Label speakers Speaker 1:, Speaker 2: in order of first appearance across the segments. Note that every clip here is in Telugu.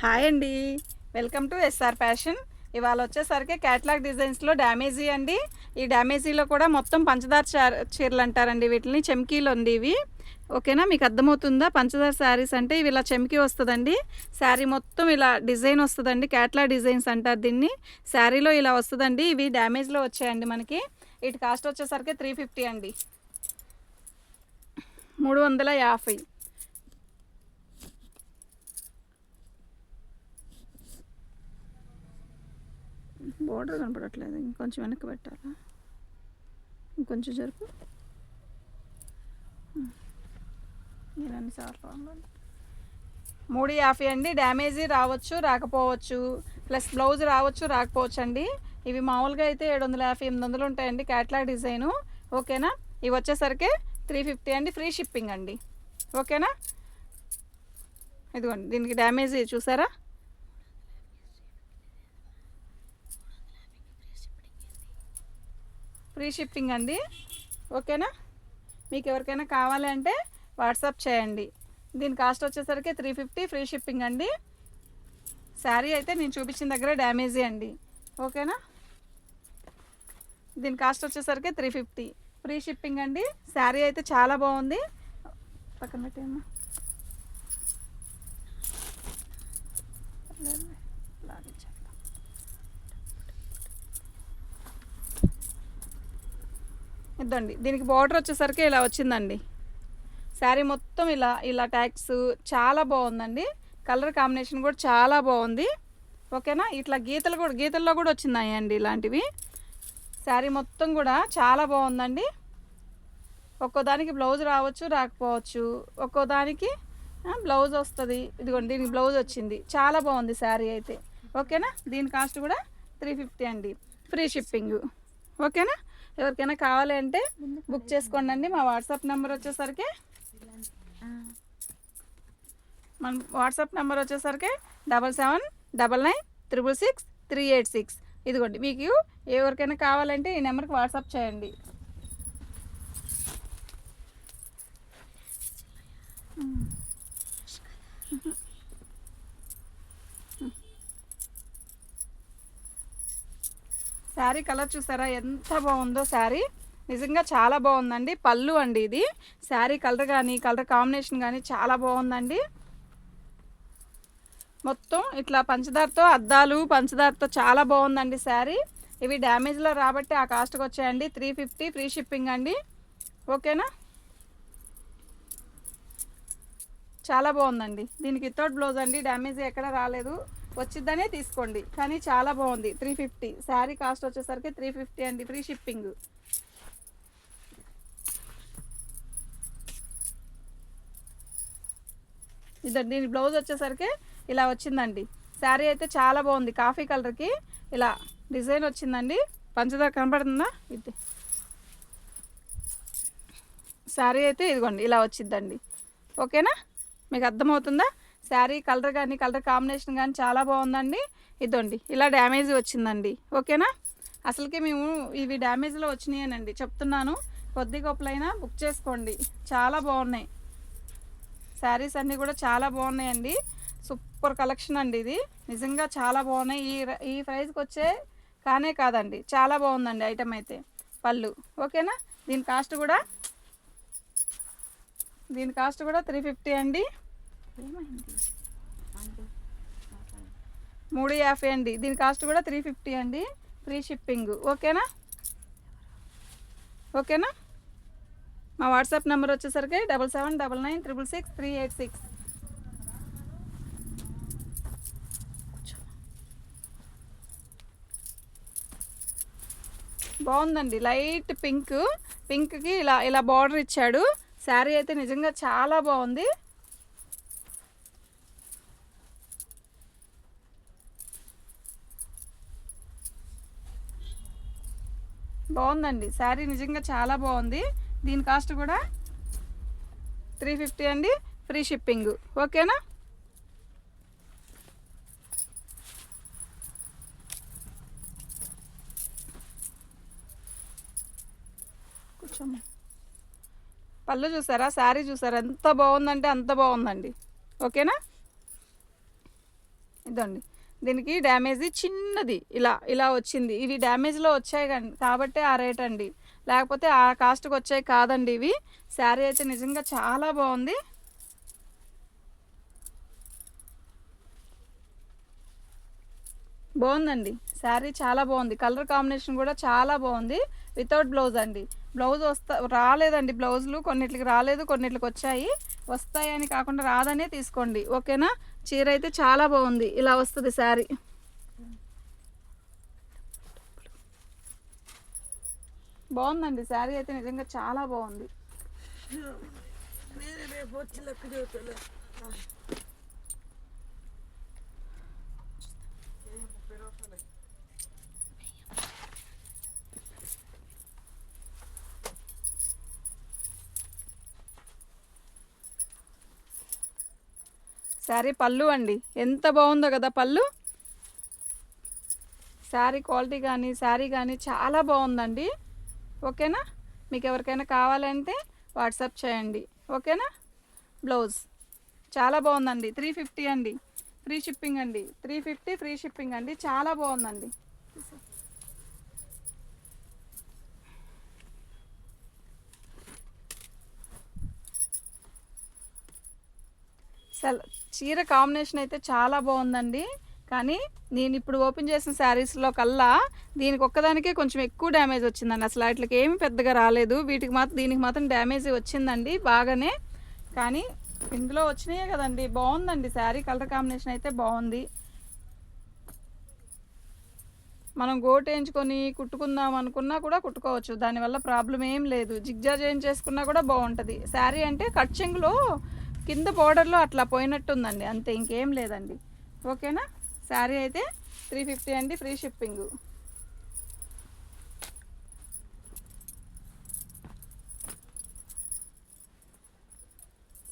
Speaker 1: హాయ్ అండి. Welcome to SR fashion. ఇవాళ వచ్చేసరికి క్యాట్లాగ్ డిజైన్స్లో డ్యామేజీ అండి. ఈ డ్యామేజీలో కూడా మొత్తం పంచదార చీరలు అంటారండి వీటిని. చెమ్కీలు ఉంది ఇవి. ఓకేనా? మీకు అర్థమవుతుందా? పంచదార శారీస్ అంటే ఇవి ఇలా చెమ్కి వస్తుందండి. శారీ మొత్తం ఇలా డిజైన్ వస్తుందండి. క్యాట్లాగ్ డిజైన్స్ అంటారు దీన్ని. శారీలో ఇలా వస్తుందండి. ఇవి డ్యామేజ్లో వచ్చాయండి మనకి. వీటి కాస్ట్ వచ్చేసరికి త్రీ ఫిఫ్టీ అండి. మూడు వందల యాభై. బోర్డర్ కనపడట్లేదు. ఇంకొంచెం వెనక్కి పెట్టాలా? ఇంకొంచెం జరుపు. నేను అన్నిసార్లు మూడు యాభై అండి. డ్యామేజీ రావచ్చు రాకపోవచ్చు. ప్లస్ బ్లౌజ్ రావచ్చు రాకపోవచ్చు అండి ఇవి మామూలుగా అయితే ఏడు వందల యాభై ఎనిమిది వందలు ఉంటాయండి క్యాట్లాగ్ డిజైను. ఓకేనా? ఇవి వచ్చేసరికి త్రీ ఫిఫ్టీ అండి. ఫ్రీ షిప్పింగ్ అండి. ఓకేనా? ఇదిగోండి. దీనికి డ్యామేజ్ చూసారా? ఫ్రీ షిప్పింగ్ అండి. ఓకేనా? మీకు ఎవరికైనా కావాలి అంటే వాట్సాప్ చేయండి. దీని కాస్ట్ వచ్చేసరికి త్రీ ఫిఫ్టీ ఫ్రీ షిప్పింగ్ అండి. శారీ అయితే నేను చూపించిన దగ్గర డ్యామేజీ అండి. ఓకేనా? దీని కాస్ట్ వచ్చేసరికి త్రీ ఫిఫ్టీ. ఫ్రీ షిప్పింగ్ అండి. శారీ అయితే చాలా బాగుంది. పక్కన పెట్టేమ్మా లాగించండి. ఇద్దండి. దీనికి బార్డర్ వచ్చేసరికి ఇలా వచ్చిందండి. శారీ మొత్తం ఇలా ఇలా ట్యాక్స్ చాలా బాగుందండి. కలర్ కాంబినేషన్ కూడా చాలా బాగుంది. ఓకేనా? ఇట్లా గీతలు కూడా గీతల్లో కూడా వచ్చినాయి అండి ఇలాంటివి. శారీ మొత్తం కూడా చాలా బాగుందండి. ఒక్కో దానికి బ్లౌజ్ రావచ్చు రాకపోవచ్చు. ఒక్కో దానికి బ్లౌజ్ వస్తుంది. ఇదిగోండి దీనికి బ్లౌజ్ వచ్చింది. చాలా బాగుంది శారీ అయితే. ఓకేనా? దీని కాస్ట్ కూడా త్రీ ఫిఫ్టీ అండి. ఫ్రీ షిప్పింగ్ ఓకేనా? ఎవరికైనా కావాలి అంటే బుక్ చేసుకోండి అండి మా వాట్సాప్ నెంబర్ వచ్చేసరికి మన వాట్సాప్ నెంబర్ వచ్చేసరికి double seven double nine triple six three eight six. ఇదిగోండి మీకు ఎవరికైనా కావాలంటే ఈ నెంబర్కి వాట్సాప్ చేయండి. శారీ కలర్ చూసారా? ఎంత బాగుందో శారీ. నిజంగా చాలా బాగుందండి. పళ్ళు అండి ఇది. శారీ కలర్ కానీ కలర్ కాంబినేషన్ కానీ చాలా బాగుందండి. మొత్తం ఇట్లా పంచదారతో అద్దాలు పంచదారతో చాలా బాగుందండి శారీ. ఇవి డ్యామేజ్లో రాబట్టి ఆ కాస్ట్కి వచ్చాయండి. త్రీ ఫిఫ్టీ ఫ్రీ షిప్పింగ్ అండి. ఓకేనా? చాలా బాగుందండి. దీనికి థర్డ్ బ్లౌజ్ అండి. డ్యామేజ్ ఎక్కడ రాలేదు. వచ్చిద్దనే తీసుకోండి. కానీ చాలా బాగుంది. త్రీ ఫిఫ్టీ శారీ కాస్ట్ వచ్చేసరికి త్రీ ఫిఫ్టీ అండి. Free shipping. ఇది దీని బ్లౌజ్ వచ్చేసరికి ఇలా వచ్చిందండి. శారీ అయితే చాలా బాగుంది. కాఫీ కలర్కి ఇలా డిజైన్ వచ్చిందండి. పంచదార కనపడుతుందా ఇది. శారీ అయితే ఇదిగోండి ఇలా వచ్చిందండి. ఓకేనా? మీకు అర్థమవుతుందా? శారీ కలర్ కానీ కలర్ కాంబినేషన్ కానీ చాలా బాగుందండి. ఇదండి. ఇలా డ్యామేజ్ వచ్చిందండి. ఓకేనా? అసలుకి మేము ఇవి డ్యామేజ్లో వచ్చినాయనండి. చెప్తున్నాను. కొద్ది గొప్పలైనా బుక్ చేసుకోండి. చాలా బాగున్నాయి. శారీస్ అన్నీ కూడా చాలా బాగున్నాయండి. సూపర్ కలెక్షన్ అండి ఇది. నిజంగా చాలా బాగున్నాయి. ఈ ఈ ప్రైస్కి వచ్చే కానే కాదండి. చాలా బాగుందండి ఐటమ్ అయితే. పళ్ళు. ఓకేనా? దీని కాస్ట్ కూడా దీని కాస్ట్ కూడా త్రీ ఫిఫ్టీ అండి. మూడు యాభై అండి. దీని కాస్ట్ కూడా త్రీ ఫిఫ్టీ అండి. ఫ్రీ షిప్పింగ్ ఓకేనా? ఓకేనా? మా వాట్సాప్ నెంబర్ వచ్చేసరికి double seven double nine triple six three eight six. బాగుందండి. Light pink. పింక్కి ఇలా ఇలా బార్డర్ ఇచ్చాడు. శారీ అయితే నిజంగా చాలా బాగుంది. బాగుందండి. శారీ నిజంగా చాలా బాగుంది. దీని కాస్ట్ కూడా త్రీ ఫిఫ్టీ అండి. Free shipping. ఓకేనా? కూర్చోమ్మా. పళ్ళు చూసారా? శారీ చూసారా? ఎంత బాగుందంటే అంత బాగుందండి. ఓకేనా? ఇదండి. దీనికి డ్యామేజ్ చిన్నది. ఇలా ఇలా వచ్చింది. ఇవి డ్యామేజ్లో వచ్చాయి కానీ కాబట్టి ఆ రేట్ అండి. లేకపోతే ఆ కాస్ట్కి వచ్చాయి కాదండి ఇవి. శారీ అయితే నిజంగా చాలా బాగుంది. బాగుందండి. శారీ చాలా బాగుంది. కలర్ కాంబినేషన్ కూడా చాలా బాగుంది. వితౌట్ బ్లౌజ్ అండి. బ్లౌజ్ వస్తా రాలేదండి బ్లౌజులు. కొన్నిటికి రాలేదు కొన్నిటికి వచ్చాయి. వస్తాయని కాకుండా రాదనే తీసుకోండి. ఓకేనా? చీర అయితే చాలా బాగుంది. ఇలా వస్తుంది శారీ. బాగుందండి. శారీ అయితే నిజంగా చాలా బాగుంది
Speaker 2: నేను రేపు వచ్చి లెక్క చెబుతాను
Speaker 1: శారీ పళ్ళు అండి. ఎంత బాగుందో కదా పళ్ళు? శారీ క్వాలిటీ కానీ శారీ కానీ చాలా బాగుందండి. ఓకేనా? మీకు ఎవరికైనా కావాలంటే వాట్సాప్ చేయండి. ఓకేనా? బ్లౌజ్ చాలా బాగుందండి. త్రీ ఫిఫ్టీ అండి. ఫ్రీ షిప్పింగ్ అండి. త్రీ ఫిఫ్టీ ఫ్రీ షిప్పింగ్ అండి. చాలా బాగుందండి. సెల్ చీర కాంబినేషన్ అయితే చాలా బాగుందండి. కానీ నేను ఇప్పుడు ఓపెన్ చేసిన శారీస్లో కల్లా దీనికి ఒక్కదానికే కొంచెం ఎక్కువ డ్యామేజ్ వచ్చిందండి. అసలు వాటికి ఏమి పెద్దగా రాలేదు. వీటికి మాత్రం దీనికి మాత్రం డ్యామేజ్ వచ్చిందండి బాగానే. కానీ ఇందులో వచ్చినాయే కదండి. బాగుందండి. శారీ కలర్ కాంబినేషన్ అయితే బాగుంది. మనం గోట్ వేయించుకొని కుట్టుకుందాం అనుకున్నా కూడా కుట్టుకోవచ్చు. దానివల్ల ప్రాబ్లం ఏం లేదు. జిగ్జా చేయించేసుకున్నా కూడా బాగుంటుంది. శారీ అంటే కట్ చెంగులో కింద బోర్డర్లో అట్లా పోయినట్టుందండి. అంతే ఇంకేం లేదండి. ఓకేనా? శారీ అయితే త్రీ ఫిఫ్టీ అండి ఫ్రీ షిప్పింగ్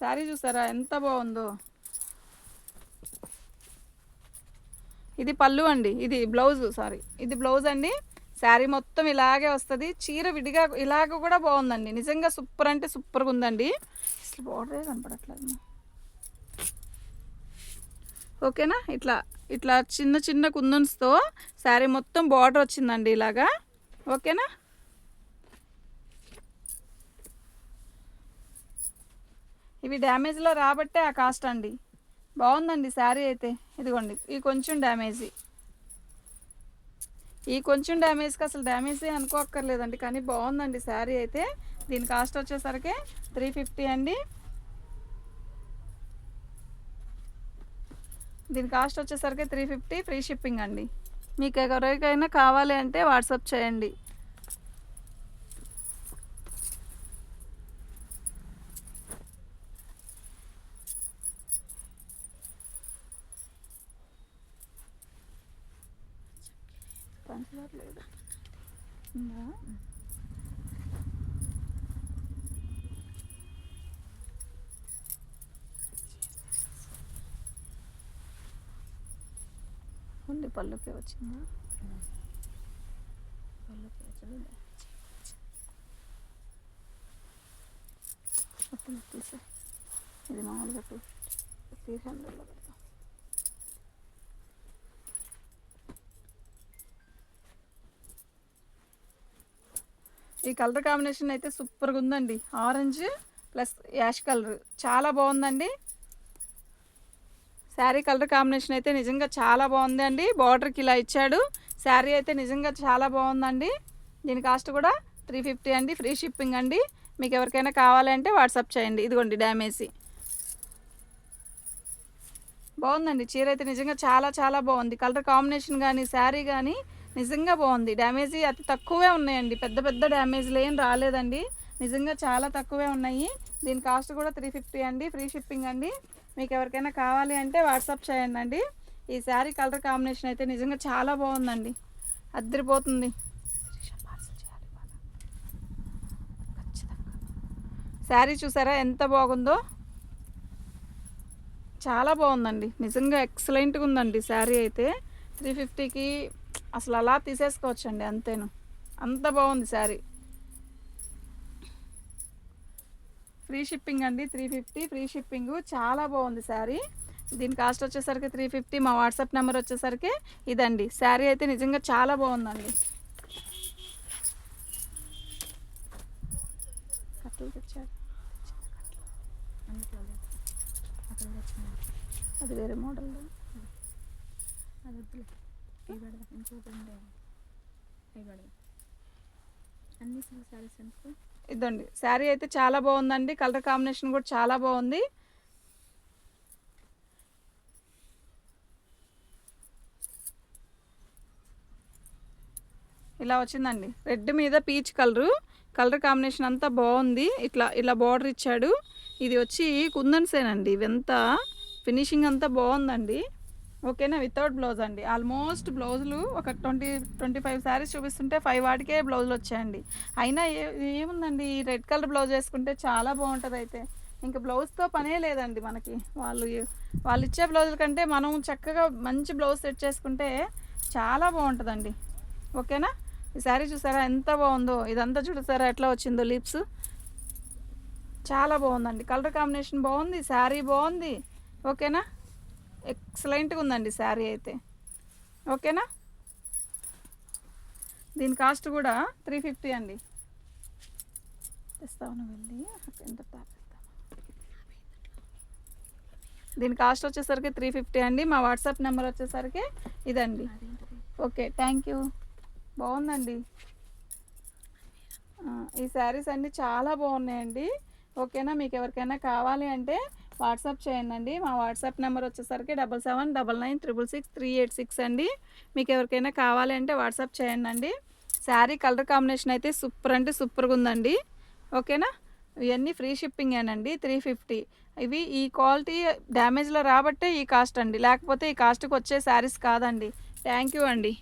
Speaker 1: శారీ చూసారా? ఎంత బాగుందో. ఇది పళ్ళు అండి ఇది బ్లౌజ్ సారీ ఇది బ్లౌజ్ అండి. శారీ మొత్తం ఇలాగే వస్తుంది. చీర విడిగా ఇలాగ కూడా బాగుందండి. నిజంగా సూపర్ అంటే సూపర్గా ఉందండి. అసలు బార్డరే కనపడట్లేదు ఓకేనా? ఇట్లా ఇట్లా చిన్న చిన్న కుందన్స్తో శారీ మొత్తం బార్డర్ వచ్చిందండి ఇలాగా. ఓకేనా? ఇవి డ్యామేజ్లో రాబట్టే ఆ కాస్ట్ అండి. బాగుందండి శారీ అయితే. ఇదిగోండి ఈ కొంచెం డ్యామేజ్. ఈ కొంచెం డ్యామేజ్కి అసలు డ్యామేజే అనుకోక్కర్లేదండి కానీ బాగుందండి శారీ అయితే. దీని కాస్ట్ వచ్చేసరికి త్రీ ఫిఫ్టీ అండి. దీని కాస్ట్ వచ్చేసరికి త్రీ ఫిఫ్టీ ఫ్రీ షిప్పింగ్ అండి. మీకు ఎవరికైనా కావాలి అంటే వాట్సాప్ చేయండి. పంచదార లేదా ఉందా? ఉంది పళ్ళుకే వచ్చిందా? పళ్ళుకే వచ్చిందా? అప్పుడు తీసే. ఇది మామూలుగా టూ త్రీ హండ్రెడ్లో పెడతాం. ఈ కలర్ కాంబినేషన్ అయితే సూపర్గా ఉందండి. Orange plus ash colour. చాలా బాగుందండి. శారీ కలర్ కాంబినేషన్ అయితే నిజంగా చాలా బాగుంది అండి బార్డర్కి ఇలా ఇచ్చాడు. శారీ అయితే నిజంగా చాలా బాగుందండి. దీని కాస్ట్ కూడా త్రీ ఫిఫ్టీ అండి. ఫ్రీ షిప్పింగ్ అండి. మీకు ఎవరికైనా కావాలంటే వాట్సాప్ చేయండి. ఇదిగోండి డ్యామేజీ బాగుందండి. చీర అయితే నిజంగా చాలా చాలా బాగుంది. కలర్ కాంబినేషన్ కానీ శారీ కానీ నిజంగా బాగుంది. డ్యామేజీ అతి తక్కువే ఉన్నాయండి. పెద్ద పెద్ద డ్యామేజ్లు ఏం రాలేదండి. నిజంగా చాలా తక్కువే ఉన్నాయి. దీని కాస్ట్ కూడా త్రీ ఫిఫ్టీ అండి ఫ్రీ షిప్పింగ్ అండి. మీకు ఎవరికైనా కావాలి అంటే వాట్సాప్ చేయండి అండి ఈ శారీ కలర్ కాంబినేషన్ అయితే నిజంగా చాలా బాగుందండి. అద్దరిపోతుంది. శారీ చూసారా ఎంత బాగుందో? చాలా బాగుందండి. నిజంగా ఎక్సలెంట్గా ఉందండి శారీ అయితే. త్రీ ఫిఫ్టీకి అసలు అలా తీసేసుకోవచ్చండి అంతేను. అంత బాగుంది శారీ. ఫ్రీ షిప్పింగ్ అండి త్రీ ఫిఫ్టీ ఫ్రీ షిప్పింగ్. చాలా బాగుంది శారీ. దీని కాస్ట్ వచ్చేసరికి త్రీ ఫిఫ్టీ మా వాట్సాప్ నెంబర్ వచ్చేసరికి ఇదండి. శారీ అయితే నిజంగా చాలా బాగుందండి. కట్టలు తెచ్చారు. అది వేరే మోడల్
Speaker 2: అది వద్దులే. ఇవి పెడదాం. ఇంకోటి ఉండే. ఇవి పెడదాం. అన్ని సిల్క్ శారీస్ అనుకో
Speaker 1: ఇదండి. శారీ అయితే చాలా బాగుందండి. కలర్ కాంబినేషన్ కూడా చాలా బాగుంది. ఇలా వచ్చిందండి. రెడ్ మీద పీచ్ కలరు. కలర్ కాంబినేషన్ అంతా బాగుంది. ఇట్లా ఇలా బార్డర్ ఇచ్చాడు. ఇది వచ్చి కుందన్సేనండి. ఇవంతా ఫినిషింగ్ అంతా బాగుందండి. ఓకేనా? వితౌట్ బ్లౌజ్ అండి. ఆల్మోస్ట్ బ్లౌజులు ఒక ట్వంటీ ట్వంటీ ఫైవ్ శారీస్ చూపిస్తుంటే ఫైవ్ వాటికే బ్లౌజులు వచ్చాయండి. అయినా ఏ ఏముందండి? ఈ రెడ్ కలర్ బ్లౌజ్ వేసుకుంటే చాలా బాగుంటుంది అయితే. ఇంకా బ్లౌజ్తో పనే లేదండి మనకి. వాళ్ళు వాళ్ళు ఇచ్చే బ్లౌజుల కంటే మనం చక్కగా మంచి బ్లౌజ్ సెట్ చేసుకుంటే చాలా బాగుంటుందండి. ఓకేనా? ఈ శారీ చూసారా? ఎంత బాగుందో? ఇదంతా చూసారా? ఎట్లా వచ్చిందో లిప్స్? చాలా బాగుందండి. కలర్ కాంబినేషన్ బాగుంది. శారీ బాగుంది. ఓకేనా? ఎక్సలెంట్గా ఉందండి శారీ అయితే. ఓకేనా? దీని కాస్ట్ కూడా త్రీ ఫిఫ్టీ అండి. తెస్తాను వెళ్ళి? ఎంత దీని కాస్ట్ వచ్చేసరికి త్రీ ఫిఫ్టీ అండి. మా వాట్సాప్ నెంబర్ వచ్చేసరికి ఇదండి. Okay thank you. బాగుందండి. ఈ శారీస్ అన్నీ చాలా బాగున్నాయండి. ఓకేనా? మీకు ఎవరికైనా కావాలి అంటే వాట్సాప్ చేయండి మా వాట్సాప్ నెంబర్ వచ్చేసరికి double seven double nine triple six three eight six అండి. మీకు ఎవరికైనా కావాలి అంటే వాట్సాప్ చేయండి అండి శారీ కలర్ కాంబినేషన్ అయితే సూపర్ అంటే సూపర్గా ఉందండి. ఓకేనా? ఇవన్నీ ఫ్రీ షిప్పింగేనండి. Three fifty. ఇవి ఈ క్వాలిటీ డ్యామేజ్లో రాబట్టే ఈ కాస్ట్ అండి. లేకపోతే ఈ కాస్ట్కి వచ్చే శారీస్ కాదండి. థ్యాంక్ యూ అండి.